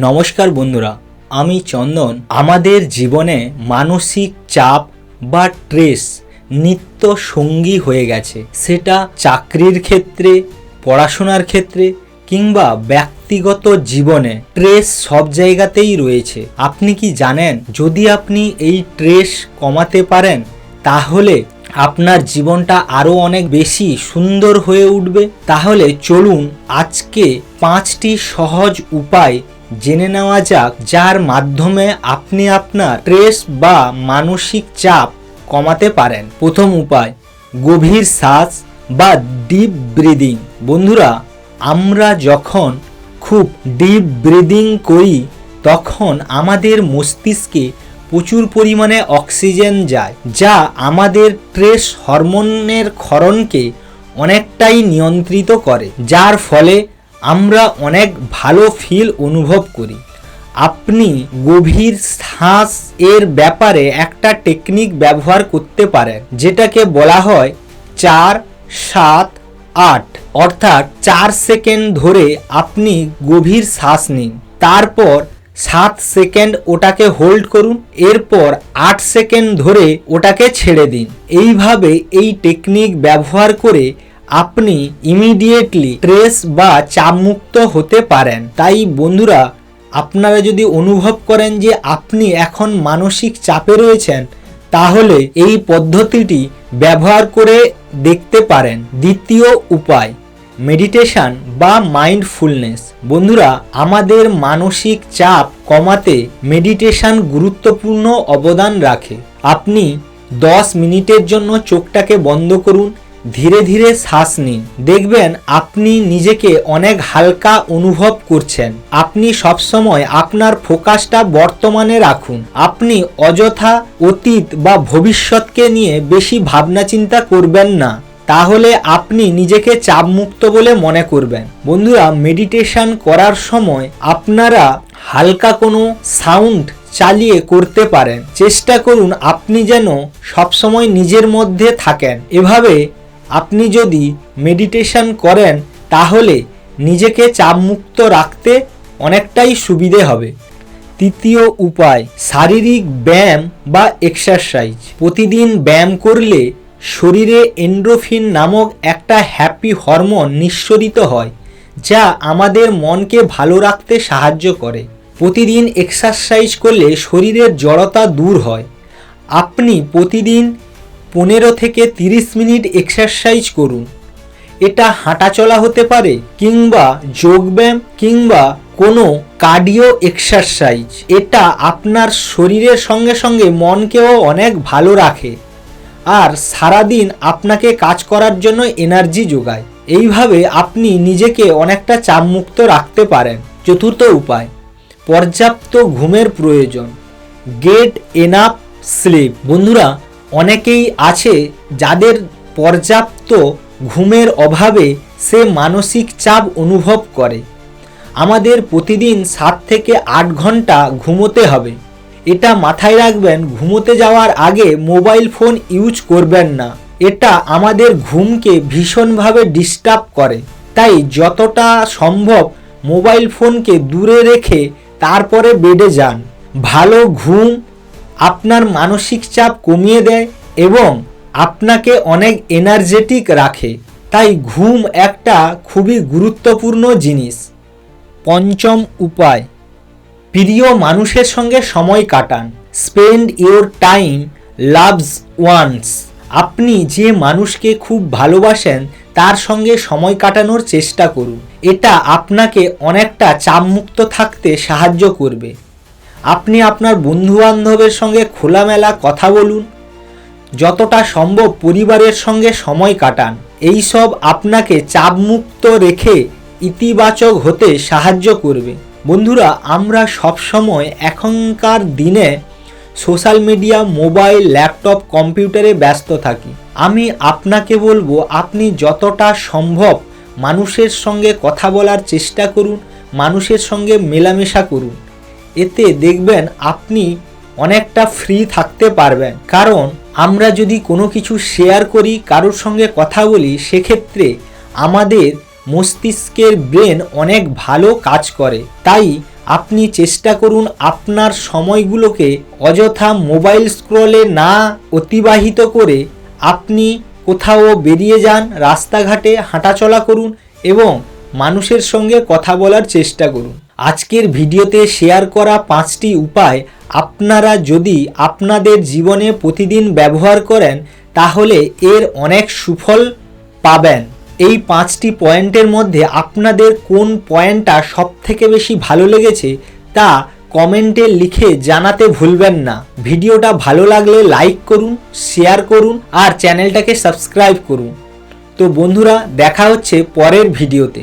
নমস্কার বন্ধুরা, আমি চন্দন। আমাদের জীবনে মানসিক চাপ বা ট্রেস নিত্য সঙ্গী হয়ে গেছে। সেটা চাকরির ক্ষেত্রে, পড়াশোনার ক্ষেত্রে কিংবা ব্যক্তিগত জীবনে ট্রেস সব জায়গাতেই রয়েছে। আপনি কি জানেন, যদি আপনি এই ট্রেস কমাতে পারেন, তাহলে আপনার জীবনটা আরও অনেক বেশি সুন্দর হয়ে উঠবে। তাহলে চলুন আজকে পাঁচটি সহজ উপায় জেনে নেওয়া যাক যার মাধ্যমে আপনি আপনার স্ট্রেস বা মানসিক চাপ কমাতে পারেন। প্রথম উপায়, গভীর শ্বাস বা ডিপ ব্রিদিং বন্ধুরা, আমরা যখন খুব ডিপ ব্রিদিং করি, তখন আমাদের মস্তিষ্কে প্রচুর পরিমাণে অক্সিজেন যায়, যা আমাদের ট্রেস হরমোনের ক্ষরণকে অনেকটাই নিয়ন্ত্রিত করে, যার ফলে আমরা অনেক ভালো ফিল অনুভব করি। আপনি গভীর শ্বাস এর ব্যাপারে একটা টেকনিক ব্যবহার করতে পারেন, যেটাকে বলা হয় চার সাত আট। অর্থাৎ চার সেকেন্ড ধরে আপনি গভীর শ্বাস নিন। তারপর সাত সেকেন্ড ওটাকে হোল্ড করুন, এরপর আট সেকেন্ড ধরে ওটাকে ছেড়ে দিন। এইভাবে এই টেকনিক ব্যবহার করে আপনি ইমিডিয়েটলি স্ট্রেস বা চাপমুক্ত হতে পারেন। তাই বন্ধুরা, আপনারা যদি অনুভব করেন যে আপনি এখন মানসিক চাপে রয়েছেন, তাহলে এই পদ্ধতিটি ব্যবহার করে দেখতে পারেন। দ্বিতীয় উপায় মেডিটেশন বা মাইন্ডফুলনেস বন্ধুরা, আমাদের মানসিক চাপ কমাতে মেডিটেশন গুরুত্বপূর্ণ অবদান রাখে। আপনি দশ মিনিটের জন্য চোখটাকে বন্ধ করুন ধীরে ধীরে শ্বাস নিন। দেখবেন আপনি নিজেকে অনেক হালকা অনুভব করছেন। আপনি সবসময় আপনার ফোকাসটা বর্তমানে রাখুন। আপনি অযথা অতীত বা ভবিষ্যৎকে নিয়ে বেশি ভাবনা চিন্তা করবেন না। তাহলে আপনি নিজেকে চাপমুক্ত বলে মনে করবেন। বন্ধুরা মেডিটেশন করার সময় আপনারা হালকা কোনো সাউন্ড চালিয়ে করতে পারেন। চেষ্টা করুন আপনি যেন সবসময় নিজের মধ্যে থাকেন। এভাবে আপনি যদি মেডিটেশন করেন, তাহলে নিজেকে চাপমুক্ত রাখতে অনেকটাই সুবিধে হবে। তৃতীয় উপায়, শারীরিক ব্যায়াম বা এক্সারসাইজ প্রতিদিন ব্যায়াম করলে শরীরে এন্ড্রোফিন নামক একটা হ্যাপি হরমোন নিঃসরিত হয়, যা আমাদের মনকে ভালো রাখতে সাহায্য করে। প্রতিদিন এক্সারসাইজ করলে শরীরের জড়তা দূর হয়। আপনি প্রতিদিন পনেরো থেকে তিরিশ মিনিট এক্সারসাইজ করুন। এটা হাঁটাচলা হতে পারে কিংবা যোগব্যায়াম কিংবা কোনো কার্ডিও এক্সারসাইজ এটা আপনার শরীরের সঙ্গে সঙ্গে মনকেও অনেক ভালো রাখে। আর সারাদিন আপনাকে কাজ করার জন্য এনার্জি যোগায়। এইভাবে আপনি নিজেকে অনেকটা চাপমুক্ত রাখতে পারেন। চতুর্থ উপায়, পর্যাপ্ত ঘুমের প্রয়োজন। গেট এনাফ স্লিপ বন্ধুরা অনেকেই আছে যাদের পর্যাপ্ত ঘুমের অভাবে সে মানসিক চাপ অনুভব করে। আমাদের প্রতিদিন সাত থেকে আট ঘণ্টা ঘুমোতে হবে। এটা মাথায় রাখবেন, ঘুমোতে যাওয়ার আগে মোবাইল ফোন ইউজ করবেন না। এটা আমাদের ঘুমকে ভীষণভাবে ডিস্টার্ব করে। তাই যতটা সম্ভব মোবাইল ফোনকে দূরে রেখে তারপরে বেডে যান। ভালো ঘুম আপনার মানসিক চাপ কমিয়ে দেয় এবং আপনাকে অনেক এনার্জেটিক রাখে। তাই ঘুম একটা খুবই গুরুত্বপূর্ণ জিনিস। পঞ্চম উপায়, প্রিয় মানুষের সঙ্গে সময় কাটান। Spend your time loves ones আপনি যে মানুষকে খুব ভালোবাসেন, তার সঙ্গে সময় কাটানোর চেষ্টা করুন। এটা আপনাকে অনেকটা চাপমুক্ত থাকতে সাহায্য করবে। আপনি আপনার বন্ধুবান্ধবের সঙ্গে খোলামেলা কথা বলুন। যতটা সম্ভব পরিবারের সঙ্গে সময় কাটান। এই সব আপনাকে চাপমুক্ত রেখে ইতিবাচক হতে সাহায্য করবে। বন্ধুরা, আমরা সবসময় এখনকার দিনে সোশ্যাল মিডিয়া, মোবাইল, ল্যাপটপ, কম্পিউটারে ব্যস্ত থাকি। আমি আপনাকে বলব, আপনি যতটা সম্ভব মানুষের সঙ্গে কথা বলার চেষ্টা করুন, মানুষের সঙ্গে মেলামেশা করুন। এতে দেখবেন আপনি অনেকটা ফ্রি থাকতে পারবেন। কারণ আমরা যদি কোনো কিছু শেয়ার করি, কারোর সঙ্গে কথা বলি, সেক্ষেত্রে আমাদের মস্তিষ্কের ব্রেন অনেক ভালো কাজ করে। তাই আপনি চেষ্টা করুন আপনার সময়গুলোকে অযথা মোবাইল স্ক্রলে না অতিবাহিত করে আপনি কোথাও বেরিয়ে যান, রাস্তাঘাটে হাঁটাচলা করুন এবং মানুষের সঙ্গে কথা বলার চেষ্টা করুন। আজকের ভিডিওতে শেয়ার করা পাঁচটি উপায় আপনারা যদি আপনাদের জীবনে প্রতিদিন ব্যবহার করেন, তাহলে এর অনেক সুফল পাবেন। এই পাঁচটি পয়েন্টের মধ্যে আপনাদের কোন পয়েন্টটা সব থেকে বেশি ভালো লেগেছে, তা কমেন্টে লিখে জানাতে ভুলবেন না। ভিডিওটা ভালো লাগলে লাইক করুন, শেয়ার করুন, আর চ্যানেলটাকে সাবস্ক্রাইব করুন। তো বন্ধুরা, দেখা হচ্ছে পরের ভিডিওতে।